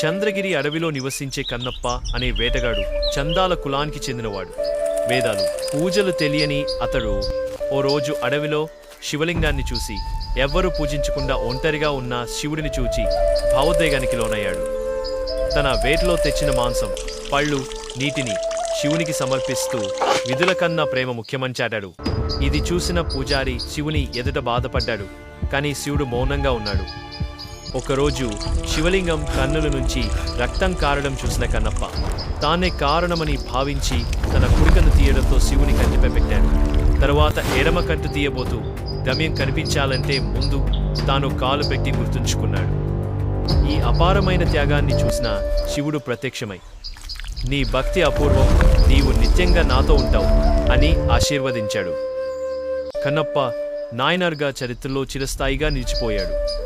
చంద్రగిరి అడవిలో నివసించే కన్నప్ప అనే వేటగాడు చందాల కులానికి చెందినవాడు. వేదాలు పూజలు తెలియని అతడు ఓ రోజు అడవిలో శివలింగాన్ని చూసి ఎవ్వరూ పూజించకుండా ఒంటరిగా ఉన్న శివుడిని చూచి భావోద్వేగానికి లోనయ్యాడు. తన వేటలో తెచ్చిన మాంసం పళ్ళు నీటిని శివునికి సమర్పిస్తూ విధుల కన్నా ప్రేమ ముఖ్యమంచాడాడు ఇది చూసిన పూజారి శివుని ఎదుట బాధపడ్డాడు కానీ శివుడు మౌనంగా ఉన్నాడు. ఒకరోజు శివలింగం కన్నుల నుంచి రక్తం కారడం చూసిన కన్నప్ప తానే కారణమని భావించి తన కుడికను తీయడంతో శివుని కంటిపై పెట్టాడు. తరువాత ఎడమ కంటి తీయబోతూ గమ్యం కనిపించాలంటే ముందు తాను కాలు పెట్టి గుర్తుంచుకున్నాడు. ఈ అపారమైన త్యాగాన్ని చూసిన శివుడు ప్రత్యక్షమై నీ భక్తి అపూర్వం నీవు నిత్యంగా నాతో ఉంటావు అని ఆశీర్వదించాడు. కన్నప్ప నాయనార్గా చరిత్రలో చిరస్థాయిగా నిలిచిపోయాడు.